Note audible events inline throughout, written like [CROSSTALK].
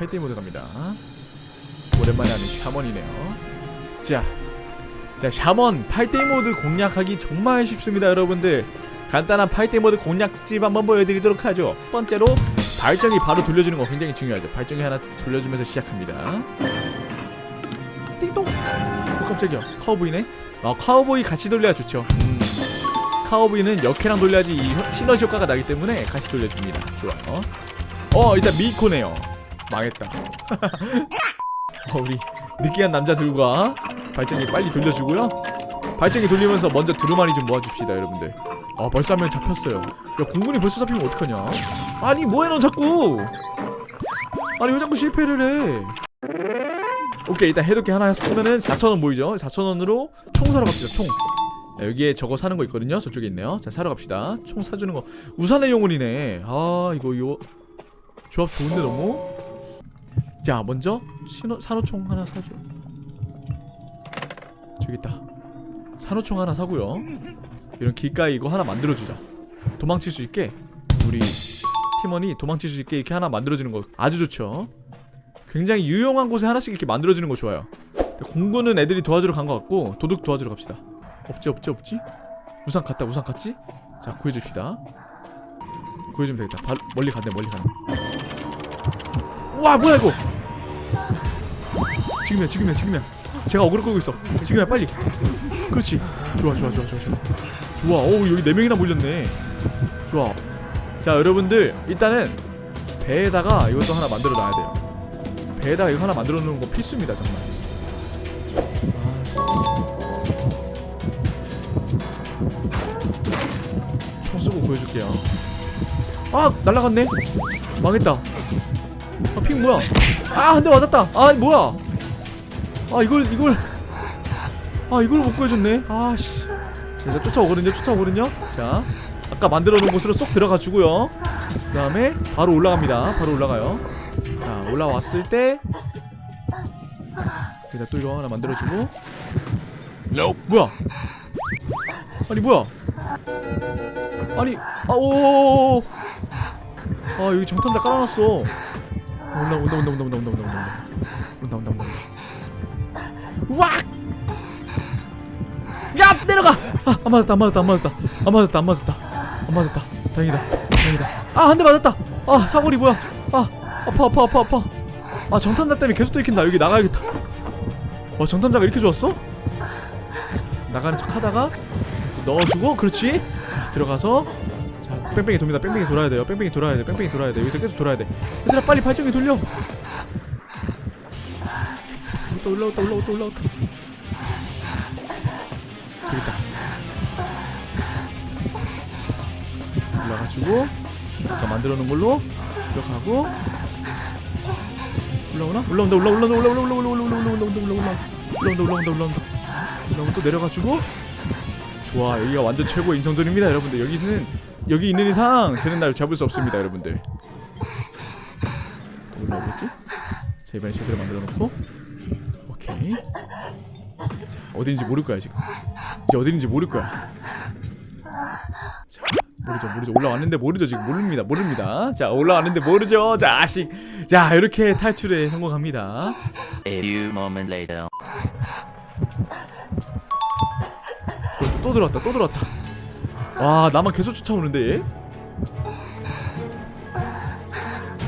8대 모드 갑니다. 오랜만에 하는 샤먼이네요. 자, 자 샤먼 8대 모드 공략하기 정말 쉽습니다, 여러분들. 간단한 8대 모드 공략집 한번 보여드리도록 하죠. 첫 번째로 발전기 바로 돌려주는 거 굉장히 중요하죠. 발전기 하나 돌려주면서 시작합니다. 띵동. 어, 깜짝이야. 카우보이네. 아, 카우보이 같이 돌려야 좋죠. 음. 카우보이는 역해랑 돌려야지 시너지 효과가 나기 때문에 같이 돌려줍니다. 좋아요. 어, 일단 미코네요. 망했다. [LAUGHS] 어, 우리 느끼한 남자 들과 발전기 빨리 돌려주고요. 발전기 돌리면서 먼저 드루마리 좀 모아줍시다, 여러분들. 아, 벌써 한 명 잡혔어요. 야, 공군이 벌써 잡히면 어떡하냐? 아니, 뭐해, 너 자꾸! 아니, 왜 자꾸 실패를 해? 오케이, 일단 해독기 하나 쓰면은 4,000원 보이죠? 4,000원으로 총 사러 갑시다, 총. 야, 여기에 저거 사는 거 있거든요. 저쪽에 있네요. 자, 사러 갑시다. 총 사주는 거. 우산의 영혼이네. 아, 이거, 이거. 조합 좋은데, 너무? 자, 먼저 신호, 산호총 하나 사줘. 저기 있다. 산호총 하나 사고요. 이런 길가에 이거 하나 만들어주자. 도망칠 수 있게 우리 팀원이 도망칠 수 있게 이렇게 하나 만들어주는 거 아주 좋죠. 굉장히 유용한 곳에 하나씩 이렇게 만들어주는 거 좋아요. 공구는 애들이 도와주러 간 것 같고 도둑 도와주러 갑시다. 없지 없지 없지? 우산 갔다 우산 갔지? 자 구해줍시다. 구해주면 되겠다. 발, 멀리 갔네 멀리 갔네. 와 뭐야 이거? 지금이야 지금이야 지금이야. 제가 어그로 끌고 있어. 지금이야 빨리. 그렇지. 좋아 좋아 좋아 좋아 좋아. 좋아. 오 여기 네 명이나 몰렸네. 좋아. 자 여러분들 일단은 배에다가 이것도 하나 만들어 놔야 돼요. 배에다가 이거 하나 만들어 놓는 거 필수입니다 정말. 아, 총 쓰고 보여줄게요. 아 날라갔네. 망했다. 아핑 뭐야? 아한대 맞았다. 아 뭐야? 아 이걸 이걸 아 이걸 못 구해줬네. 아씨. 자 쫓아오거든요. 쫓아오거든요. 자 아까 만들어 놓은 곳으로 쏙 들어가 주고요. 그 다음에 바로 올라갑니다. 바로 올라가요. 자 올라왔을 때 여기다 또 이거 하나 만들어주고 뭐야? 아니 뭐야? 아니 아오 아 여기 정탐자 깔아놨어 온다 온다 온다 온다 온다 온다 온다 온다 온다 온다 온다 온다 왁! 야 내려가! 아, 안 맞았다 안 맞았다 안 맞았다. 안 맞았다 안 맞았다. 안 맞았다. 다행이다 다행이다. 아 한 대 맞았다. 아 사거리 뭐야? 아 아파 아파 아파 아파. 아 정탐자 때문에 계속 들킨다. 여기 나가야겠다. 와 정탐자가 이렇게 좋았어? 나가는 척 하다가 또 넣어주고 그렇지? 자 들어가서. 자 뺑뺑이 돕니다. 뺑뺑이 돌아야 돼요. 뺑뺑이 돌아야 돼. 뺑뺑이 돌아야 돼. 여기서 계속 돌아야 돼. 얘들아 빨리 발전기 돌려 또 올라왔다 올라왔다 올라왔다 저기 있다 올라가지고 아까 만들어 놓은 걸로 들어가고 올라오나? 올라온다 올라온다 올라온다 올라온다 올라온다 올라온다 올라온다 올라온다 올라온다 올라온다 올라온다 올라오면 또 내려가지고 좋아 여기가 완전 최고의 인성전입니다 여러분들 여기는 여기 있는 이상 쟤는 날 잡을 수 없습니다 여러분들 또 올라오겠지? 자 이번에 제대로 만들어 놓고 오케이? 자 어딘지 모를 거야 지금. 이제 어딘지 모를 거야. 자 모르죠 모르죠. 올라왔는데 모르죠 지금. 모릅니다 모릅니다. 자 올라왔는데 모르죠 자식 자 이렇게 탈출에 성공합니다. A few moments later. 또, 또 들어왔다 또 들어왔다. 와 나만 계속 쫓아오는데 얘?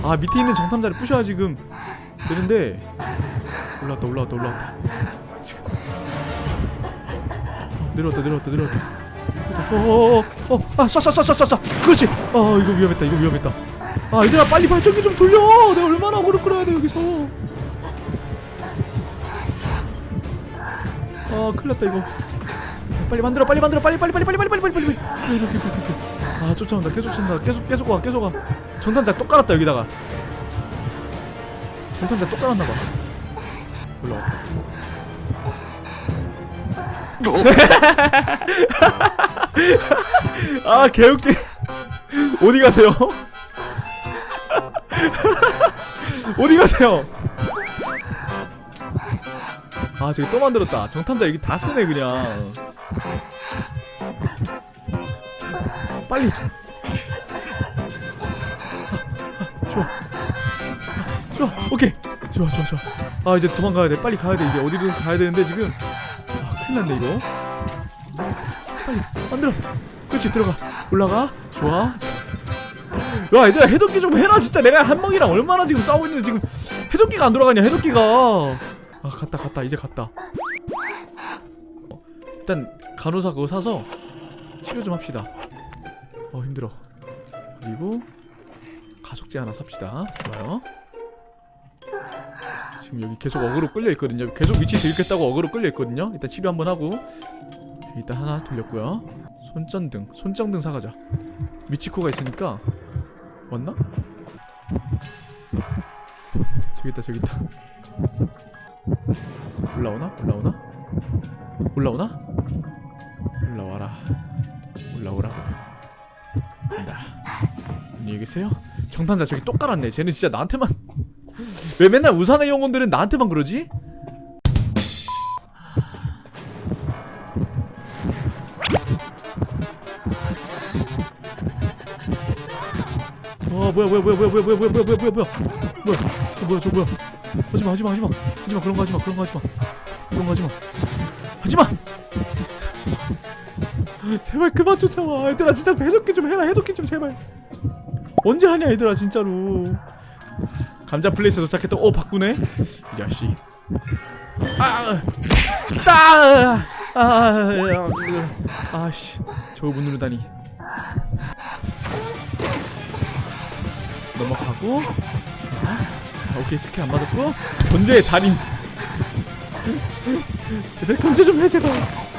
아 밑에 있는 정탐자를 부셔야 지금 되는데 올라왔다 올라왔다 올라왔다. 지금 어, 내려왔다 내려왔다 내려왔다. 어어어어아 쏴 쏴 쏴 쏴 쏴. 그렇지. 아 이거 위험했다 이거 위험했다. 아 얘들아 빨리 발전기 좀 돌려. 내가 얼마나 오래 끌어야 돼 여기서. 아 큰일 났다 이거. 빨리 만들어 빨리 만들어 빨리 빨리 빨리 빨리 빨리 빨리 빨리 빨리. 빨리 이렇게 이렇게 이렇게 이렇게. 아 쫓아온다 계속 쫓아온다. 계속 계속 와 계속 와. 전탄자 똑 깔았다 여기다가. 전탄자 똑 깔았나봐 올라왔다 아 개웃기. 어디 가세요? 어디 가세요? 아 저기 또 만들었다. 정탐자 여기 다 쓰네 그냥. 빨리. 좋아 아, 좋아. 오케이. 좋아 좋아 좋아 아 이제 도망가야 돼. 빨리 가야 돼. 이제 어디든 가야 되는데 지금. 아 큰일 났네 이거. 빨리 만들어. 그렇지 들어가. 올라가. 좋아. 야 얘들아 해독기 좀 해라 진짜. 내가 한멍이랑 얼마나 지금 싸우고 있는데 지금 해독기가 안 돌아가냐 해독기가. 아 갔다 갔다. 이제 갔다. 어, 일단 간호사 그거 사서 치료 좀 합시다. 어 힘들어. 그리고 가속제 하나 삽시다. 좋아요 지금 여기 계속 어그로 끌려 있거든요. 계속 위치 들겠다고 어그로 끌려 있거든요. 일단 치료 한번 하고 일단 하나 돌렸고요. 손전등 손전등 사가자. 미치코가 있으니까 왔나? 저기 있다 저기 있다. 올라오나? 올라오나? 올라오나? 올라와라. 올라오라고. 간다. 안녕히 계세요? 정탐자 저기 똑 깔았네. 쟤는 진짜 나한테만 왜 맨날 우산의 영혼들은 나한테만 그러지? 어 뭐야 뭐야 뭐야 뭐야 뭐야 뭐야 뭐야 뭐야 뭐야 뭐야. 저 뭐야 저 뭐야. 하지마 하지마 하지마. 하지마 그런 거 하지마 그런 거 하지마. 그런 거 하지마. 하지마! 제발 그만 쫓아와. 얘들아 진짜 해독기 좀 해라 해독기 좀 제발. 언제 하냐 얘들아 진짜로 감자 플레이스 도착했다 오 바꾸네 이 자식. 아 따 아 아아씨 아씨. 저거 못 누르다니. 넘어가고. 자, 오케이 스킬 안 맞았고. 견제의 달인. 얘들 견제 좀 해 제발.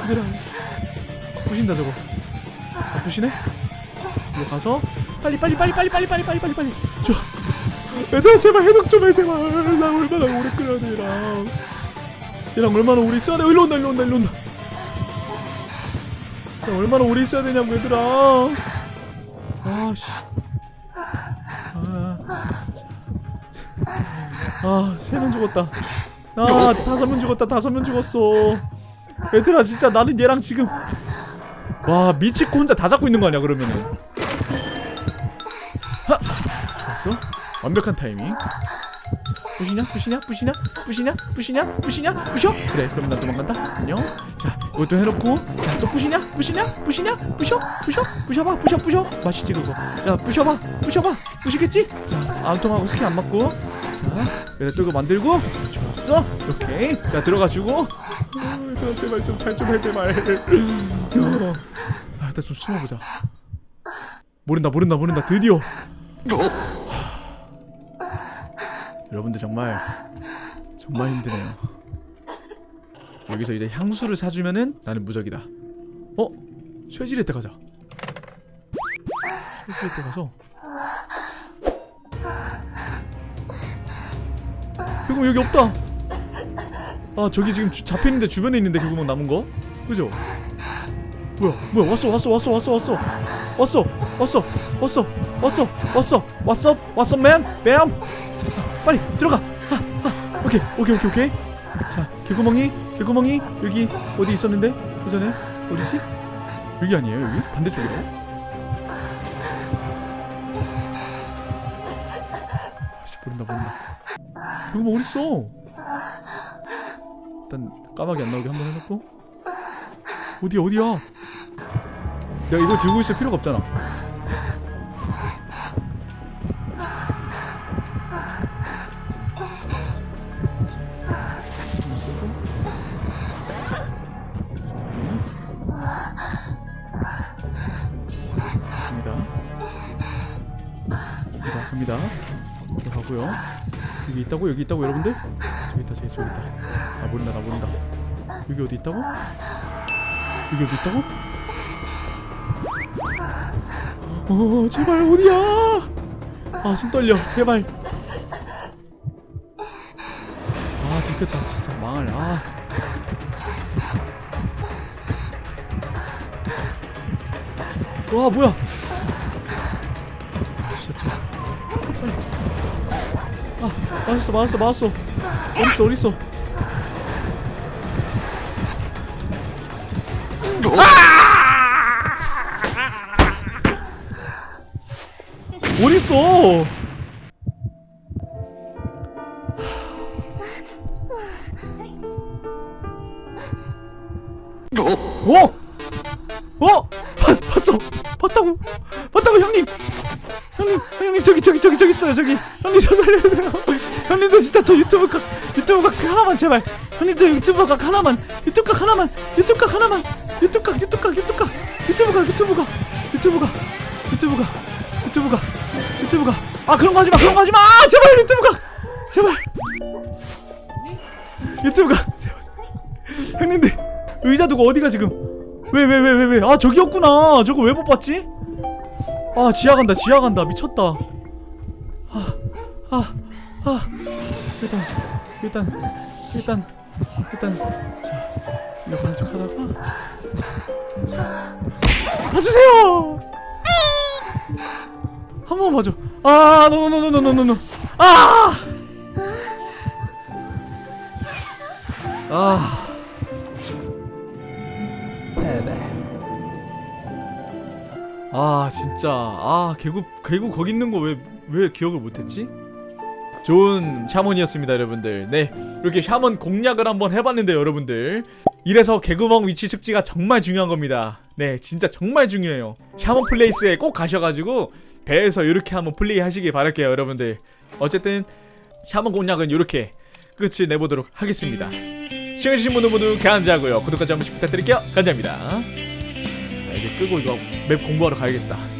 얘들아. 부신다 저거. 아, 부시네? 이거 가서. 빨리 빨리 빨리 빨리 빨리 빨리 빨리 빨리 빨리 얘들아 제발 해독 좀 해 제발 나 얼마나 오래 끓여야 돼 얘랑 얘랑 얼마나 오래 있어야 돼 일로 온다 일로 온다 일로 온다 야 얼마나 오래 있어야 되냐고 얘들아 아씨 아, 세명 죽었다. 아, 다섯 명 죽었다. 다섯 명 죽었어. 얘들아, 진짜 나는 얘랑 지금 와 미치코 혼자 다 잡고 있는 거 아니야 그러면은? 하, 좋았어. 완벽한 타이밍. 부시냐? 부시냐? 부시냐? 부시냐? 부시냐? 부시냐? 부셔? 그래, 그럼 난 도망간다. 안녕. 자, 이것도 해놓고, 자, 또 부시냐? 부시냐? 부시냐? 부셔? 부셔? 부셔봐, 부셔, 부셔. 맛있지 그거. 야, 부셔봐, 부셔봐. 부시겠지? 자, 안 통하고 스킬 안 맞고. 자, 여기다 또 이거 만들고. 좋았어. 오케이. 자, 들어가주고. 아, 얘들아, 제발 좀 잘 좀 해, 제발. 어. 아, 일단 좀 숨어보자. 모른다, 모른다, 모른다. 드디어. 여러분들 정말 정말 힘드네요. 여기서 이제 향수를 사주면은 나는 무적이다. 어? 쇠질의 때 가자. 쇠질의 때 가서. 개구멍 여기 없다. 아 저기 지금 주, 잡혀 있는데 주변에 있는데 개구멍 남은 거? 그죠? 뭐야 뭐야 왔어 왔어 왔어 왔어 왔어 왔어 왔어 왔어 왔어 왔어 왔어 왔어 맨 뱀. 빨리 들어가. 아, 아, 오케이, 오케이, 오케이, 오케이. 자, 개구멍이, 개구멍이 여기 어디 있었는데 그 전에 어디지? 여기 아니에요, 여기 반대쪽이로. 아씨 모른다, 모른다. 개구멍 어디 있어? 일단 까마귀 안 나오게 한번 해놓고. 어디 어디야? 야 이거 들고 있을 필요가 없잖아. 갑니다. 들어가고요. 여기 있다고? 여기 있다고 여러분들? 저기 있다. 저기 저기 있다. 나 모른다. 나 모른다. 여기 어디 있다고? 여기 어디 있다고? 어 제발 어디야? 아 손 떨려. 제발. 아 들켰다 진짜 망할 아 와 뭐야 아, 맞았어, 맞았어, 맞았어. 어딨어, 어딨어. 아! 어딨어? 오! 어? 어? 봤, 봤어! 봤다고! 봤다고, 형님! 형님 형님 저기 저기 저기 저기 있어요 저기. 형님 저 살려주세요. 형님도 진짜 저 유튜브 각 유튜브 각 하나만 제발. 형님 저 유튜브 각 하나만. 유튜브 각 하나만. 유튜브 각 하나만. 유튜브 각 유튜브 각 유튜브 각. 유튜브 각 유튜브 각. 유튜브 각. 유튜브 각. 유튜브 각. 유튜브 각아 그런 거 하지 마 그런 거 하지 마. 아, 제발 유튜브 각. 제발. 유튜브 각. 제발. 형님들 의자 두고 어디가 지금? 왜 왜 왜 왜 왜? 아 저기였구나. 저거 왜 못 봤지 아 지하 간다 지하 간다. 미쳤다. 아 아, 아. 일단 일단 일단 일단. 자 이거 가는 척 하다가. 자, 자. 봐주세요! 한 번만 봐줘. 아 노노노노노노노. 아! 아. 아 진짜. 아 개구 개구 거기 있는 거 왜 왜 기억을 못했지? 좋은 샤먼이었습니다 여러분들. 네 이렇게 샤먼 공략을 한번 해봤는데 여러분들. 이래서 개구멍 위치 숙지가 정말 중요한 겁니다. 네 진짜 정말 중요해요. 샤먼 플레이스에 꼭 가셔가지고 배에서 이렇게 한번 플레이 하시길 바랄게요 여러분들. 어쨌든 샤먼 공략은 이렇게 끝을 내보도록 하겠습니다. 시청해주신 분들 모두 감사하고요 한 번씩 부탁드릴게요. 감사합니다 끄고 이거 맵 공부하러 가야겠다